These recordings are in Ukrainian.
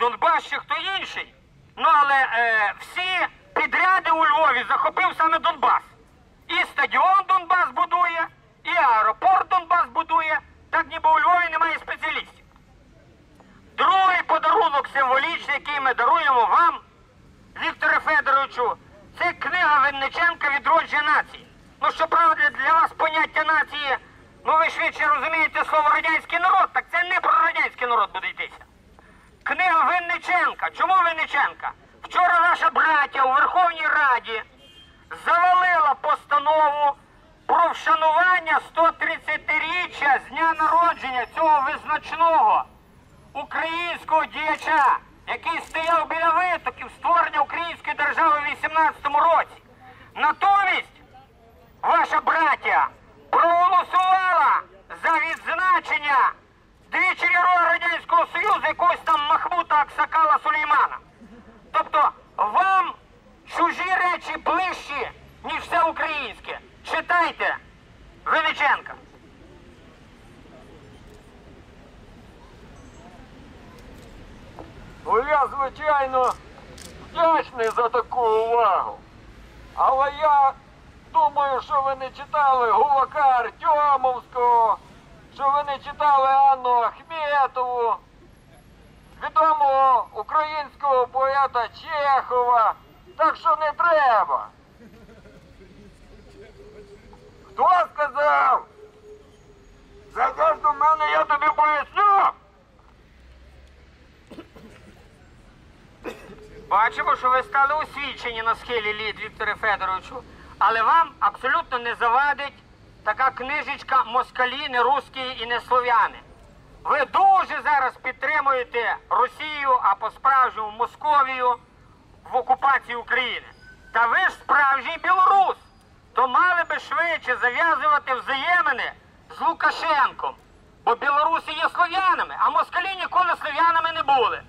Донбас чи хто інший. Ну але е, всі підряди у Львові захопив саме Донбас. І стадіон Донбас будує, і аеропорт Донбас будує. Так ніби у Львові немає спеціалістів. Другий подарунок символічний, який ми даруємо вам, Вікторе Федоровичу, це книга Винниченка Відродження нації. Ну, щоправда, для вас поняття нації, ну ви швидше розумієте слово радянський народ, так це не про радянський народ буде йтися. Книга Винниченка. Чому Винниченка? Вчора наша браття у Верховній Раді завалила постанову про вшанування 130-річчя з дня народження цього визначного українського діяча, який стояв біля витоків створення української держави в 18-му році. Натомість ваша браття проголосувала за відзначення двічі героя Радянського Читайте Винниченка. Ну я, звичайно, вдячний за таку увагу. Але я думаю, що ви не читали Гулака Артемовського, що ви не читали Анну Ахметову, відомого українського поета Чехова. Так що не треба. Хто сказав? Зайдеш до мене, я тобі поясню. Бачимо, що ви стали освічені на схилі лід, Вікторе Федоровичу, але вам абсолютно не завадить така книжечка Москалі, не русські і не слов'яни. Ви дуже зараз підтримуєте Росію, а по-справжньому Московію в окупації України. Та ви ж справжній білорус, то мали би швидше зав'язувати взаємини з Лукашенком. Бо білоруси є слов'янами, а москалі ніколи слов'янами не були.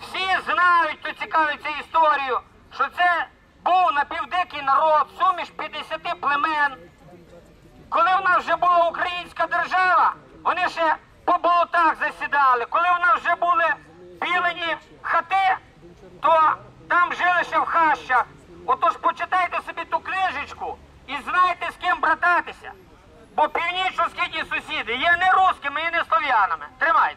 Всі знають, хто цікавиться історією, що це був напівдикий народ, суміш 50 племен. Коли в нас вже була українська держава, вони ще по болотах засідали. Коли в нас вже були білені хати, то там жили ще в хащах. Отож почитайте собі ту книжечку і знайте, з ким брататися. Бо північно-східні сусіди є не русскими і не слов'янами. Тримайте.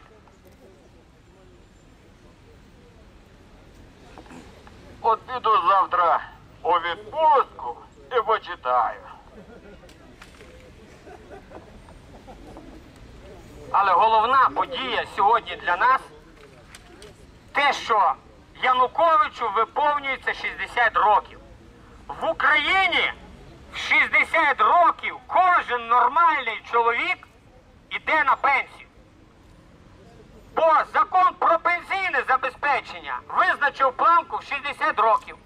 От піду завтра у відпустку і почитаю. Але головна подія сьогодні для нас те, що Януковичу виповнюється 60 років. В Україні 60 років кожен нормальний чоловік іде на пенсію. Бо закон про пенсійне забезпечення визначив планку в 60 років.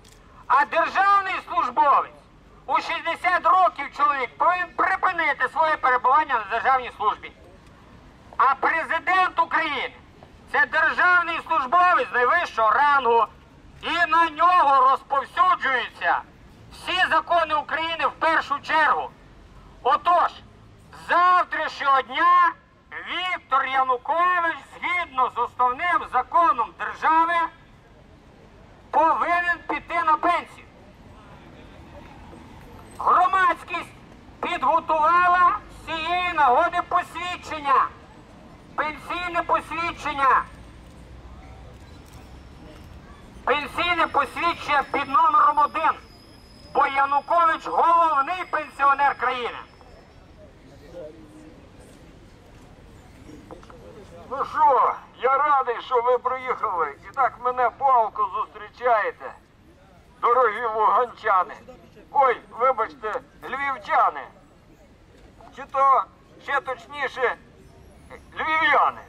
А державний службовець у 60 років чоловік повинен припинити своє перебування на державній службі. А президент України це державний службовець найвищого рангу, і на нього розповсюджуються всі закони України в першу чергу. Отож, завтрашнього дня Віктор Янукович згідно з основним законом держави повинен піти на пенсію. Громадськість підготувала з цієї нагоди посвідчення, пенсійне посвідчення. Пенсійне посвідчення під номером 1. Янукович головний пенсіонер країни. Ну що, я радий, що ви приїхали і так мене палко зустрічаєте. Дорогі луганчани. Ой, вибачте, львівчани. Чи то ще точніше львів'яни.